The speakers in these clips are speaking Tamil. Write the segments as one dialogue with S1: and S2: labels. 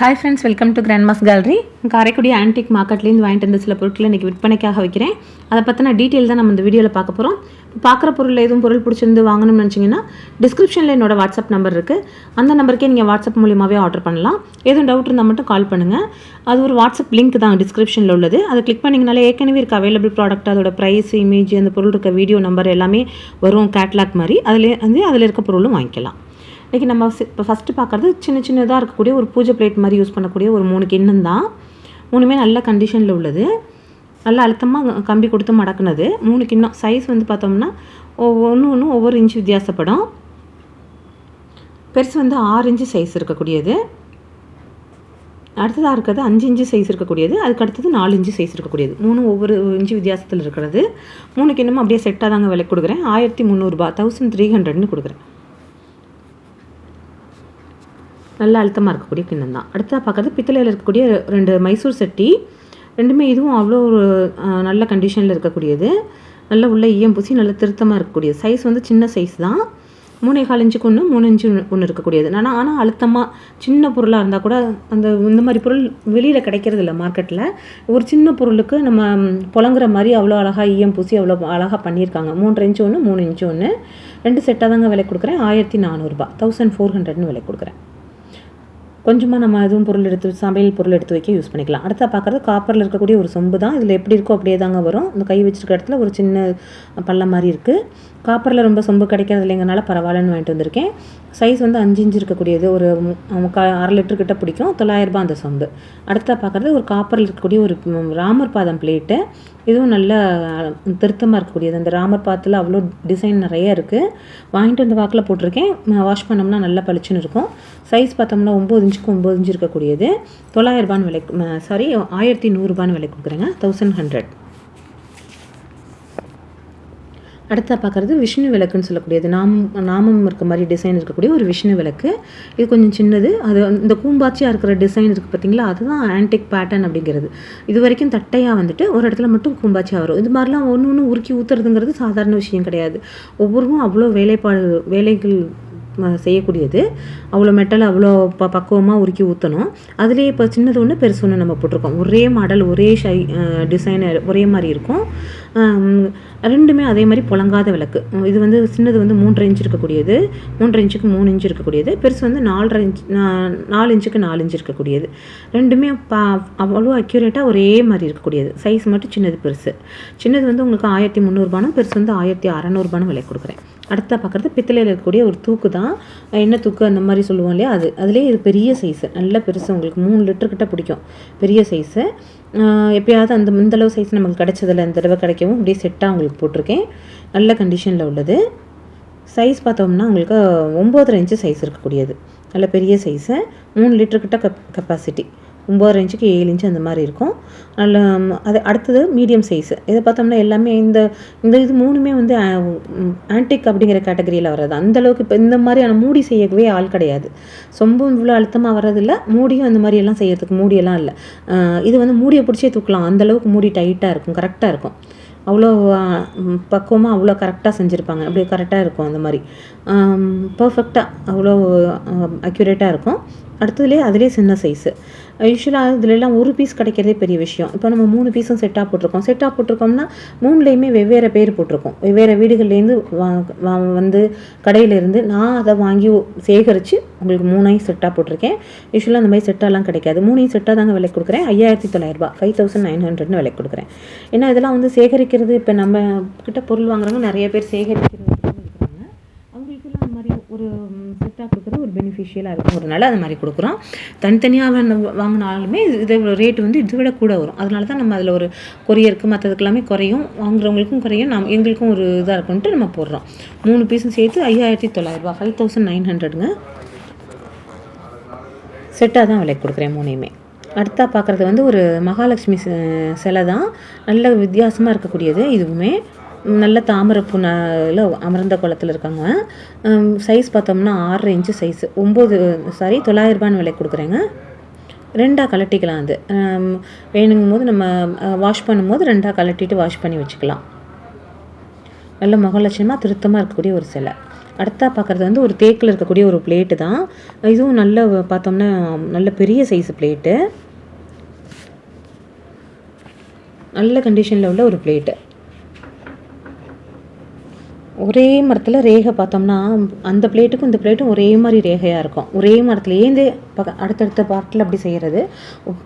S1: Hi friends welcome to grandma's gallery Karaikudi antique மார்க்கெட்லேருந்து வாங்கிட்டு வந்த சில பொருட்களை இன்றைக்கி விற்பனைக்காக வைக்கிறேன். அதை பற்றின டீட்டெயில் தான் நம்ம இந்த வீடியோவில் பார்க்க போகிறோம் இப்போ பார்க்குற பொருள் எதுவும் பொருள் பிடிச்சிருந்து வாங்கணும்னு நினச்சிங்கன்னா டிஸ்கிரிப்ஷனில் என்னோட வாட்ஸ்அப் நம்பர் இருக்குது அந்த நம்பருக்கே நீங்கள் வாட்ஸ்அப் மூலியமாகவே ஆர்டர் பண்ணலாம். எதுவும் டவுட் இருந்தால் மட்டும் கால் பண்ணுங்கள் அது ஒரு வாட்ஸ்அப் லிங்க் தான் டிஸ்கிரிப்ஷனில் உள்ளது. அதை கிளிக் பண்ணிங்கனாலே ஏற்கனவே இருக்க அவைலபிள் ப்ராடக்ட் அதோட ப்ரைஸ் இமேஜ் அந்த பொருள் இருக்க வீடியோ நம்பர் எல்லாமே வரும் கேட்லாக் மாதிரி. அதில் வந்து அதில் இருக்க பொருளும் வாங்கிக்கலாம். இன்றைக்கி நம்ம இப்போ ஃபஸ்ட்டு பார்க்குறது சின்ன சின்னதாக இருக்கக்கூடிய ஒரு பூஜை பிளேட் மாதிரி யூஸ் பண்ணக்கூடிய ஒரு மூணு கிண்ணம் தான். மூணுமே நல்ல கண்டிஷனில் உள்ளது. நல்லா அழுத்தமாக கம்பி கொடுத்து மடக்குனது. மூணு கிண்ணம் சைஸ் வந்து பார்த்தோம்னா ஒவ்வொன்று ஒன்று ஒவ்வொரு இன்ச்சு வித்தியாசப்படும். பெருசு வந்து ஆறு இன்ச்சு சைஸ் இருக்கக்கூடியது. அடுத்ததாக இருக்கிறது அஞ்சு இன்ச்சு சைஸ் இருக்கக்கூடியது. அதுக்கு அடுத்தது நாலு இன்ச்சு சைஸ் இருக்கக்கூடியது. மூணு ஒவ்வொரு இன்ச்சு வித்தியாசத்தில் இருக்கிறது. மூணு கிண்ணமும் அப்படியே செட்டாக தாங்க விலை கொடுக்குறேன். ஆயிரத்தி முந்நூறுரூபா தௌசண்ட் த்ரீ ஹண்ட்ரட்னு கொடுக்குறேன். நல்ல அழுத்தமாக இருக்கக்கூடிய கிண்ணம் தான் அடுத்ததாக பார்க்குறது பித்தளையில் இருக்கக்கூடிய ரெண்டு மைசூர் சட்டி. ரெண்டுமே இதுவும் அவ்வளோ ஒரு நல்ல கண்டிஷனில் இருக்கக்கூடியது. நல்ல உள்ள ஈயம் பூசி நல்ல திருத்தமாக இருக்கக்கூடிய சைஸ் வந்து சின்ன சைஸ் தான். மூணே கால் இன்ச்சுக்கு ஒன்று மூணு இன்ச்சு ஒன்று இருக்கக்கூடியது. ஆனால் ஆனால் அழுத்தமாக சின்ன பொருளாக இருந்தால் கூட அந்த இந்த மாதிரி பொருள் வெளியில் கிடைக்கிறது இல்லை மார்க்கெட்டில் ஒரு சின்ன பொருளுக்கு நம்ம புலங்குற மாதிரி அவ்வளோ அழகாக ஈயம் பூசி அவ்வளோ அழகாக பண்ணியிருக்காங்க. மூன்று இன்ச்சு ஒன்று மூணு இன்ச்சு ஒன்று ரெண்டு செட்டாக தாங்க விலை கொடுக்குறேன். ஆயிரத்தி நானூறுரூபா தௌசண்ட் ஃபோர் ஹண்ட்ரட்னு விலை கொடுக்குறேன். கொஞ்சமாக நம்ம எதுவும் பொருள் எடுத்து சமையல் பொருள் எடுத்து வைக்க யூஸ் பண்ணிக்கலாம். அடுத்தா பார்க்குறது காப்பரில் இருக்கக்கூடிய ஒரு சொம்பு தான். இதில் எப்படி இருக்கோ அப்படியே தாங்க வரும். இந்த கை வச்சிருக்க இடத்துல ஒரு சின்ன பள்ளம் மாதிரி இருக்குது காப்பரில் ரொம்ப சொம்பு கிடைக்கிறது இல்லைங்கனால பரவாயில்லன்னு வாங்கிட்டு வந்திருக்கேன். சைஸ் வந்து அஞ்சு இஞ்சு இருக்கக்கூடியது. ஒரு முக்கால் அரை லிட்டர் கிட்ட பிடிக்கும். தொள்ளாயிரரூபா அந்த சொம்பு. அடுத்தா பார்க்குறது ஒரு காப்பரில் இருக்கக்கூடிய ஒரு ராமர் பாதம் பிளேட்டு இதுவும் நல்ல திருத்தமாக இருக்கக்கூடியது. அந்த ராமர் பாத்தில் அவ்வளோ டிசைன் நிறைய இருக்குது வாங்கிட்டு வந்து வாக்கில் போட்டிருக்கேன். வாஷ் பண்ணோம்னா நல்லா பளிச்சுன்னு இருக்கும். சைஸ் பார்த்தோம்னா ஒம்பது இன்ச்சுக்கு ஒம்பது இன்ச்சு இருக்கக்கூடியது தொள்ளாயிரரூபான்னு விலை சாரி ஆயிரத்தி நூறுரூபான்னு விலை கொடுக்குறேங்க. தௌசண்ட் ஹண்ட்ரட் அடுத்த பார்க்குறது விஷ்ணு விளக்குன்னு சொல்லக்கூடியது. நாம் நாமம் இருக்க மாதிரி டிசைன் இருக்கக்கூடிய ஒரு விஷ்ணு விளக்கு. இது கொஞ்சம் சின்னது. அது இந்த கூம்பாச்சியாக இருக்கிற டிசைன் இருக்குது பார்த்தீங்களா? அதுதான் ஆன்டிக் பேட்டர்ன் அப்படிங்கிறது. இது வரைக்கும் தட்டையாக வந்துட்டு ஒரு இடத்துல மட்டும் கூம்பாச்சியாக வரும். இது மாதிரிலாம் ஒன்று ஒன்று உருக்கி ஊற்றுறதுங்கிறது சாதாரண விஷயம் கிடையாது. ஒவ்வொருவரும் அவ்வளோ வேலைப்பாடு வேலைகள் செய்யக்கூடியது. அவ்வளோ மெட்டல் அவ்வளோ ப பக்குவமாக உருக்கி ஊற்றணும் அதுலேயே இப்போ சின்னது ஒன்று பெருசு ஒன்று நம்ம போட்டிருக்கோம். ஒரே மாடல் ஒரே ஷை டிசைனர் ஒரே மாதிரி இருக்கும். ரெண்டுமே அதே மாதிரி புழங்காத விளக்கு. இது வந்து சின்னது வந்து மூன்றரை இன்ச் இருக்கக்கூடியது. மூன்றரை இன்ச்சுக்கு மூணு இன்ச் இருக்கக்கூடியது. பெருசு வந்து நாலரை இன்ச் நாலு இன்ச்சுக்கு நாலு இன்ச் இருக்கக்கூடியது. ரெண்டுமே பா அவ்வளோ அக்யூரேட்டாக ஒரே மாதிரி இருக்கக்கூடியது. சைஸ் மட்டும் சின்னது பெருசு. சின்னது வந்து உங்களுக்கு ஆயிரத்தி முந்நூறுபானும் பெருசு வந்து ஆயிரத்தி அறநூறுபானும் விலை கொடுக்குறேன். அடுத்த பார்க்குறது பித்தளையில் இருக்கக்கூடிய ஒரு தூக்கு தான். என்ன தூக்கு? அந்த மாதிரி சொல்லுவோம் இல்லையா? அது. அதுலேயே இது பெரிய சைஸு நல்ல பெருசு. உங்களுக்கு மூணு லிட்டர்கிட்ட பிடிக்கும். பெரிய சைஸு எப்பயாவது அந்த இந்தளவு சைஸ் நமக்கு கிடைச்சதில் இந்த தடவை கிடைக்கவும் அப்படியே செட்டாக உங்களுக்கு போட்டிருக்கேன். நல்ல கண்டிஷனில் உள்ளது. சைஸ் பார்த்தோம்னா உங்களுக்கு ஒம்போதரை இன்ச்சு சைஸ் இருக்கக்கூடியது. நல்ல பெரிய சைஸு மூணு லிட்டர்கிட்ட கப் கெப்பாசிட்டி ஒம்பது இன்ச்சுக்கு ஏழு இன்ச்சு அந்த மாதிரி இருக்கும். நல்ல அது அடுத்தது மீடியம் சைஸு இதை பார்த்தோம்னா எல்லாமே இந்த இந்த இது மூணுமே வந்து ஆன்டிக் அப்படிங்கிற கேட்டகரியில் வர்றது. அந்தளவுக்கு இப்போ இந்த மாதிரியான மூடி செய்யவே ஆள் கிடையாது. சொம்பும் இவ்வளோ அழுத்தமாக வர்றதில்ல. மூடியும் அந்த மாதிரி எல்லாம் செய்யறதுக்கு மூடியெல்லாம் இல்லை. இது வந்து மூடியை பிடிச்சே தூக்கலாம். அந்தளவுக்கு மூடி டைட்டாக இருக்கும். கரெக்டாக இருக்கும். அவ்வளோ பக்குவமாக அவ்வளோ கரெக்டாக செஞ்சுருப்பாங்க. அப்படியே கரெக்டாக இருக்கும் அந்த மாதிரி. பர்ஃபெக்டாக அவ்வளோ அக்யூரேட்டாக இருக்கும். அடுத்ததுலேயே அதிலே சின்ன சைஸு யூஸ்வலாக இதுலலாம் ஒரு பீஸ் கிடைக்கிறதே பெரிய விஷயம். இப்போ நம்ம மூணு பீஸும் செட்டாக போட்டிருக்கோம். செட்டாக போட்டிருக்கோம்னா மூணுலேயுமே வெவ்வேறு பேர் போட்டிருக்கோம். வெவ்வேறு வீடுகள்லேருந்து வந்து கடையிலேருந்து நான் அதை வாங்கி சேகரித்து உங்களுக்கு மூணையும் செட்டாக போட்டிருக்கேன். யூஸ்வலாக அந்த மாதிரி செட்டாலாம் கிடைக்காது. மூணையும் செட்டாக தாங்க விலை கொடுக்குறேன். ஐயாயிரத்தி தொள்ளாயிரரூபா ஃபைவ் தௌசண்ட் நைன் ஹண்ட்ரட்னு விலை கொடுக்குறேன். ஏன்னா இதெல்லாம் வந்து சேகரிக்கிறது இப்போ நம்ம கிட்ட பொருள் வாங்குறவங்க நிறைய பேர் சேகரிக்கிறது இருக்கிறாங்க அவங்களுக்குலாம் அந்த மாதிரி ஒரு செட்டாக கொடுக்குறது ஒரு பெனிஃபிஷியலாக இருக்கும். ஒரு நாள் அது மாதிரி கொடுக்குறோம். தனித்தனியாக வாங்கினாலுமே இதை ரேட்டு வந்து இதை விட கூட வரும். அதனால தான் நம்ம அதில் ஒரு கொரியருக்கு மற்றதுக்கு எல்லாமே குறையும். வாங்குறவங்களுக்கும் குறையும். நம் எங்களுக்கும் ஒரு இதாக இருக்கும்ட்டு நம்ம போடுறோம். மூணு பீஸும் சேர்த்து ஐயாயிரத்தி தொள்ளாயிரரூபா ஃபைவ் தௌசண்ட் நைன் ஹண்ட்ரடுங்க செட்டாக தான் விலை கொடுக்குறேன் மூணையுமே. அடுத்தா பார்க்குறது வந்து ஒரு மகாலட்சுமி சிலை தான். நல்ல வித்தியாசமாக இருக்கக்கூடியது. இதுவுமே நல்ல தாமரை அமர்ந்த குளத்தில் இருக்காங்க. சைஸ் பார்த்தோம்னா ஆறரை இன்ச்சு சைஸு ஒம்பது சாரி தொள்ளாயிரரூபான்னு விலை கொடுக்குறேங்க. ரெண்டாக கலட்டிக்கலாம் அது. வேணுங்கும் போது நம்ம வாஷ் பண்ணும்போது ரெண்டாக கலட்டிட்டு வாஷ் பண்ணி வச்சுக்கலாம். நல்ல முகலட்சணமாக திருத்தமாக இருக்கக்கூடிய ஒரு சிலை. அடுத்தா பார்க்குறது வந்து ஒரு தேக்கில் இருக்கக்கூடிய ஒரு பிளேட்டு தான். இதுவும் நல்ல பார்த்தோம்னா நல்ல பெரிய சைஸ் பிளேட்டு நல்ல கண்டிஷனில் உள்ள ஒரு பிளேட்டு ஒரே மரத்தில் ரேகை பார்த்தோம்னா அந்த பிளேட்டுக்கும் இந்த பிளேட்டும் ஒரே மாதிரி ரேகையாக இருக்கும். ஒரே மரத்துலேருந்து பக்க அடுத்தடுத்த பார்ட்டில் அப்படி செய்கிறது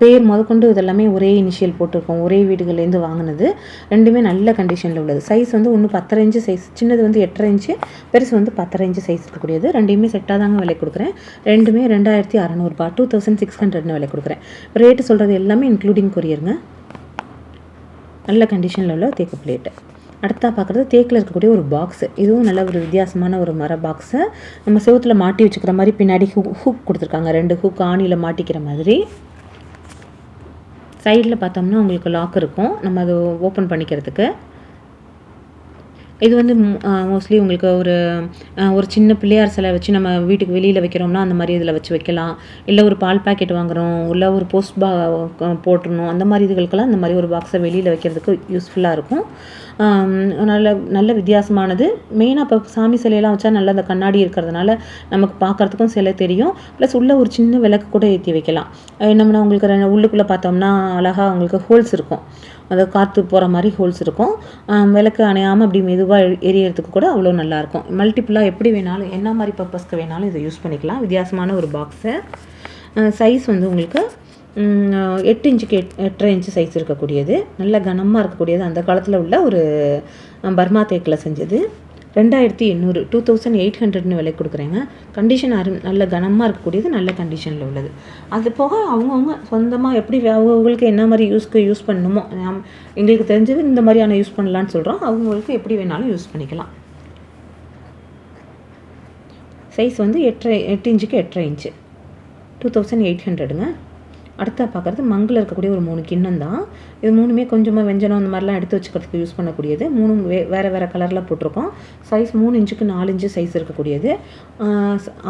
S1: பேர் முதற்கொண்டு இதெல்லாமே ஒரே இனிஷியல் போட்டிருக்கோம். ஒரே வீடுகள்லேருந்து வாங்கினது. ரெண்டுமே நல்ல கண்டிஷனில் உள்ளது. சைஸ் வந்து ஒன்று பத்தரை இன்ச்சு சைஸ் சின்னது வந்து எட்டரை இன்ச்சு பெருசு வந்து பத்தரை இன்ச்சு சைஸ் இருக்கக்கூடியது. ரெண்டையுமே செட்டாக தாங்க விலை கொடுக்குறேன். ரெண்டுமே ரெண்டாயிரத்தி அறநூறுபா டூ தௌசண்ட் சிக்ஸ் ஹண்ட்ரட்னு விலை கொடுக்குறேன். ரேட்டு சொல்கிறது எல்லாமே இன்க்ளூடிங் கொரியருங்க நல்ல கண்டிஷனில் உள்ள தேக்கு பிளேட்டு அடுத்தா பார்க்குறது தேக்கில் இருக்கக்கூடிய ஒரு பாக்ஸு இதுவும் நல்ல ஒரு வித்தியாசமான ஒரு மர பாக்ஸு நம்ம செவத்தில் மாட்டி வச்சுக்கிற மாதிரி பின்னாடி ஹூக் ஹூக் கொடுத்துருக்காங்க. ரெண்டு ஹூக் ஆணியில் மாட்டிக்கிற மாதிரி. சைடில் பார்த்தோம்னா உங்களுக்கு லாக் இருக்கும். நம்ம அது ஓப்பன் பண்ணிக்கிறதுக்கு. இது வந்து மோஸ்ட்லி உங்களுக்கு ஒரு ஒரு சின்ன பிள்ளையார் சிலை வச்சு நம்ம வீட்டுக்கு வெளியில் வைக்கிறோம்னா அந்த மாதிரி இதில் வச்சு வைக்கலாம். இல்லை ஒரு பால் பாக்கெட் வாங்குறோம். இல்லை ஒரு போஸ்ட் பா போட்டுருணும் அந்த மாதிரி இதுகளுக்கெல்லாம் இந்த மாதிரி ஒரு பாக்ஸை வெளியில் வைக்கிறதுக்கு யூஸ்ஃபுல்லாக இருக்கும். நல்ல நல்ல வித்தியாசமானது. மெயினாக இப்போ சாமி சிலையெல்லாம் வச்சா நல்ல அந்த கண்ணாடி இருக்கிறதுனால நமக்கு பார்க்கறதுக்கும் சிலை தெரியும். ப்ளஸ் உள்ளே ஒரு சின்ன விளக்கு கூட ஏற்றி வைக்கலாம். என்னம்னா உங்களுக்கு உள்ளுக்குள்ளே பார்த்தோம்னா அழகாக உங்களுக்கு ஹோல்ஸ் இருக்கும். அது காற்று போகிற மாதிரி ஹோல்ஸ் இருக்கும். விளக்கு அணையாமல் அப்படி மெதுவாக எரியறதுக்கு கூட அவ்வளோ நல்லாயிருக்கும் மல்டிப்புளாக எப்படி வேணாலும் என்ன மாதிரி பர்பஸ்க்கு வேணாலும் இதை யூஸ் பண்ணிக்கலாம். வித்தியாசமான ஒரு பாக்ஸு சைஸ் வந்து உங்களுக்கு எட்டு இன்ச்சுக்கு எட் எட்டரை இன்ச்சு சைஸ் இருக்கக்கூடியது. நல்ல கனமாக இருக்கக்கூடியது. அந்த காலத்தில் உள்ள ஒரு பர்மா தேக்கில் செஞ்சது. ரெண்டாயிரத்தி எண்ணூறு டூ தௌசண்ட் எயிட் ஹண்ட்ரட்னு விலை கொடுக்குறேங்க. கண்டிஷன் அரு நல்ல கனமாக இருக்கக்கூடியது நல்ல கண்டிஷனில் உள்ளது. அது போக அவங்கவுங்க சொந்தமாக எப்படி வே- அவங்கவுங்களுக்கு என்ன மாதிரி யூஸ்க்கு யூஸ் பண்ணணுமோ நாம் எங்களுக்கு தெரிஞ்சது இந்த மாதிரியான யூஸ் பண்ணலான்னு சொல்கிறோம் அவங்களுக்கு எப்படி வேணாலும் யூஸ் பண்ணிக்கலாம். சைஸ் வந்து எட்டரை எட்டு இன்ச்சுக்கு எட்டரை இன்ச்சு. டூ தௌசண்ட் எயிட் ஹண்ட்ரடுங்க. அடுத்தா பார்க்குறது மங்கில் இருக்கக்கூடிய ஒரு மூணு கிண்ணம் தான் இது மூணுமே கொஞ்சமாக வெஞ்சனம் அந்த மாதிரிலாம் எடுத்து வச்சுக்கிறதுக்கு யூஸ் பண்ணக்கூடியது. மூணு வே வேறு வேறு கலரில் போட்டிருக்கோம். சைஸ் மூணு இன்ச்சுக்கு நாலு இன்ச்சு சைஸ் இருக்கக்கூடியது.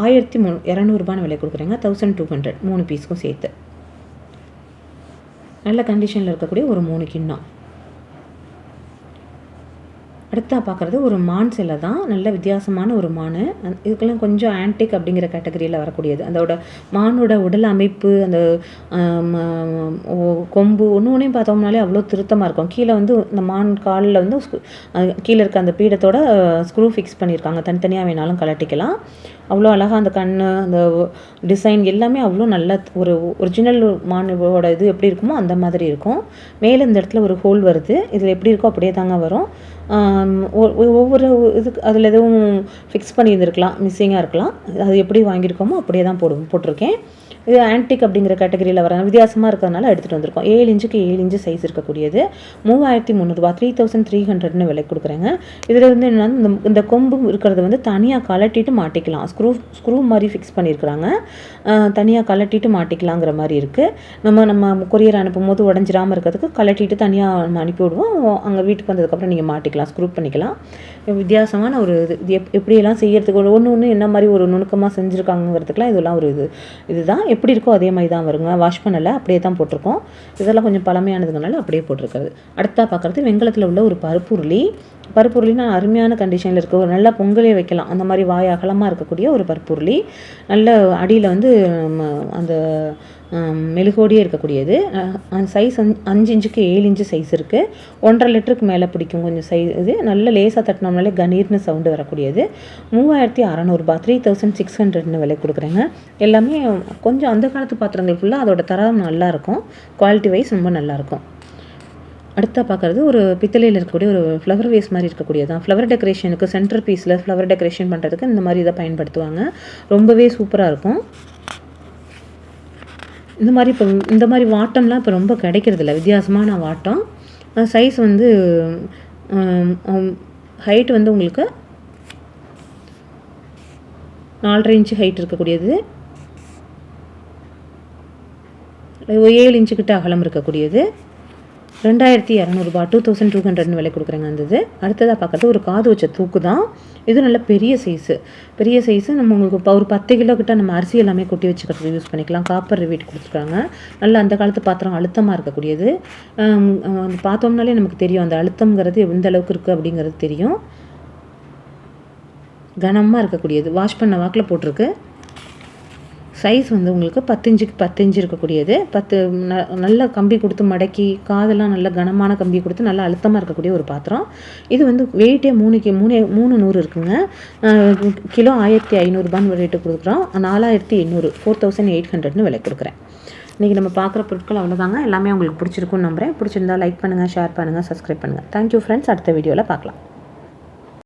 S1: ஆயிரத்தி மூணு இரநூறுபான்னு விலை கொடுக்குறேங்க. தௌசண்ட் டூ ஹண்ட்ரட் மூணு பீஸ்க்கும் சேர்த்து. நல்ல கண்டிஷனில் இருக்கக்கூடிய ஒரு மூணு கிண்ணம். அடுத்தா பார்க்குறது ஒரு மான் சிலை தான். நல்ல வித்தியாசமான ஒரு மான். இதுக்கெல்லாம் கொஞ்சம் ஆன்டிக் அப்படிங்கிற கேட்டகரியில் வரக்கூடியது. அதோட மானோட உடல் அமைப்பு அந்த கொம்பு ஒன்று ஒன்றையும் பார்த்தோம்னாலே அவ்வளோ திருத்தமாக இருக்கும். கீழே வந்து இந்த மான் காலில் வந்து கீழே இருக்க அந்த பீடத்தோட ஸ்க்ரூ ஃபிக்ஸ் பண்ணியிருக்காங்க. தனித்தனியாக வேணாலும் கலட்டிக்கலாம் அவ்வளோ அழகாக அந்த கண் அந்த டிசைன் எல்லாமே அவ்வளோ நல்ல ஒரு ஒரிஜினல் மானோட இது எப்படி இருக்குமோ அந்த மாதிரி இருக்கும். மேலே இந்த இடத்துல ஒரு ஹோல் வருது. இதில் எப்படி இருக்கோ அப்படியே தாங்க வரும். ஒவ்வொரு இதுக்கு அதில் எதுவும் ஃபிக்ஸ் பண்ணியிருந்திருக்கலாம் மிஸ்ஸிங்காக இருக்கலாம். அது எப்படி வாங்கியிருக்கோமோ அப்படியே தான் போடு போட்டிருக்கேன். இது ஆன்டிக் அப்படிங்கிற கேட்டகரியில் வர வித்தியாசமாக இருக்கிறதுனால எடுத்துகிட்டு வந்திருக்கோம். ஏழு இன்ச்சுக்கு ஏழு இன்ச்சு சைஸ் இருக்கக்கூடியது. மூவாயிரத்தி முந்நூறுபா த்ரீ தௌசண்ட் த்ரீ ஹண்ட்ரட்னு விலை கொடுக்குறேங்க. இதில் வந்து என்னென்னா இந்த இந்த கொம்பு இருக்கிறத வந்து தனியாக கலட்டிட்டு மாட்டிக்கலாம். ஸ்க்ரூ ஸ்க்ரூ மாதிரி ஃபிக்ஸ் பண்ணியிருக்கிறாங்க. தனியாக கலட்டிட்டு மாட்டிக்கலாங்கிற மாதிரி இருக்குது நம்ம நம்ம கொரியர் அனுப்பும் போது உடஞ்சிராமல் இருக்கிறதுக்கு கலட்டிட்டு தனியாக நம்ம அனுப்பி விடுவோம். அங்கே வீட்டுக்கு வந்ததுக்கப்புறம் நீங்கள் மாட்டிக்கலாம். ஸ்க்ரூப் பண்ணிக்கலாம். வித்தியாசமான ஒரு இது. இது எப் எப்படியெல்லாம் செய்யறதுக்கு ஒரு ஒன்று ஒன்று என்ன மாதிரி ஒரு நுணுக்கமாக செஞ்சுருக்காங்கிறதுக்குலாம் இதெல்லாம் ஒரு இது. இதுதான் எப்படி இருக்கோ அதே மாதிரி தான் வருங்க. வாஷ் பண்ணலை அப்படியே தான் போட்டிருக்கோம். இதெல்லாம் கொஞ்சம் பழமையானதுங்கனால அப்படியே போட்டிருக்கிறது. அடுத்தா பார்க்குறது வெங்கலத்தில் உள்ள ஒரு பருப்புருளி பருப்புருளினா அருமையான கண்டிஷனில் இருக்குது ஒரு நல்ல பொங்கலே வைக்கலாம். அந்த மாதிரி வாய் அகலமாக இருக்கக்கூடிய ஒரு பருப்புருளி நல்ல அடியில் வந்து அந்த மெழுகோடியே இருக்கக்கூடியது. சைஸ் அஞ்சு இன்ச்சுக்கு ஏழு இன்ச்சு சைஸ் இருக்குது ஒன்றரை லிட்டருக்கு மேலே பிடிக்கும் கொஞ்சம் சைஸ் இது. நல்ல லேசாக தட்டினோம்னாலே கணீர்னு சவுண்டு வரக்கூடியது. மூவாயிரத்தி அறநூறுபா த்ரீ தௌசண்ட் சிக்ஸ் ஹண்ட்ரட்னு விலை கொடுக்குறேங்க. எல்லாமே கொஞ்சம் அந்த காலத்து பாத்திரங்கள் ஃபுல்லாக அதோட தரம் நல்லாயிருக்கும் குவாலிட்டி வைஸ் ரொம்ப நல்லாயிருக்கும் அடுத்தா பார்க்குறது ஒரு பித்தளையில் இருக்கக்கூடிய ஒரு ஃப்ளவர் வேஸ் மாதிரி இருக்கக்கூடியது தான் ஃப்ளவர் டெக்கரேஷனுக்கு சென்டர் பீஸில் ஃப்ளவர் டெக்கரேஷன் பண்ணுறதுக்கு இந்த மாதிரி இதை பயன்படுத்துவாங்க. ரொம்பவே சூப்பராக இருக்கும். இந்த மாதிரி இப்போ இந்த மாதிரி வாட்டம்லாம் இப்போ ரொம்ப கிடைக்கிறதில்ல. வித்தியாசமான வாட்டம். சைஸ் வந்து ஹைட் வந்து உங்களுக்கு நாலரை இன்ச்சு ஹைட் இருக்கக்கூடியது. ஏழு இன்ச்சுக்கிட்ட அகலம் இருக்கக்கூடியது. ரெண்டாயிரத்தி இரநூறுபா டூ தௌசண்ட் டூ ஹண்ட்ரட்னு விலை கொடுக்குறாங்க அந்த இது அடுத்ததாக பார்க்குறது ஒரு காது வச்ச தூக்கு தான். இது நல்ல பெரிய சைஸு பெரிய சைஸு நம்ம உங்களுக்கு இப்போ ஒரு பத்து கிலோ கிட்ட நம்ம அரிசி எல்லாமே கொட்டி வச்சுக்கிறது யூஸ் பண்ணிக்கலாம். காப்பர் வீட்டு கொடுத்துருக்காங்க. நல்ல அந்த காலத்து பாத்திரம் அழுத்தமாக இருக்கக்கூடியது. பார்த்தோம்னாலே நமக்கு தெரியும். அந்த அழுத்தம்ங்கிறது எந்த அளவுக்கு இருக்குது அப்படிங்கிறது தெரியும். கனமாக இருக்கக்கூடியது. வாஷ் பண்ண வாக்கில் போட்டிருக்கு. சைஸ் வந்து உங்களுக்கு பத்தஞ்சுக்கு பத்தஞ்சு இருக்கக்கூடியது. பத்து ந நல்ல கம்பி கொடுத்து மடக்கி காதெல்லாம் நல்ல கனமான கம்பி கொடுத்து நல்லா அழுத்தமாக இருக்கக்கூடிய ஒரு பாத்திரம். இது வந்து வெயிட்டே மூணுக்கு மூணு மூணு நூறு இருக்குங்க. கிலோ ஆயிரத்தி ஐநூறுரூபான்னு ரேட்டு கொடுக்குறோம். நாலாயிரத்தி எண்ணூறு ஃபோர் தௌசண்ட் எயிட் ஹண்ட்ரட்னு விலை கொடுக்குறேன். இன்றைக்கி நம்ம பார்க்குற பொருட்கள் அவ்வளோதாங்க எல்லாமே உங்களுக்கு பிடிச்சிருக்குன்னு நம்புறேன். பிடிச்சிருந்தா லைக் பண்ணுங்கள் ஷேர் பண்ணுங்கள் சப்ஸ்கிரைப் பண்ணுங்கள் தேங்க்யூ ஃப்ரெண்ட்ஸ் அடுத்த வீடியோவில் பார்க்கலாம்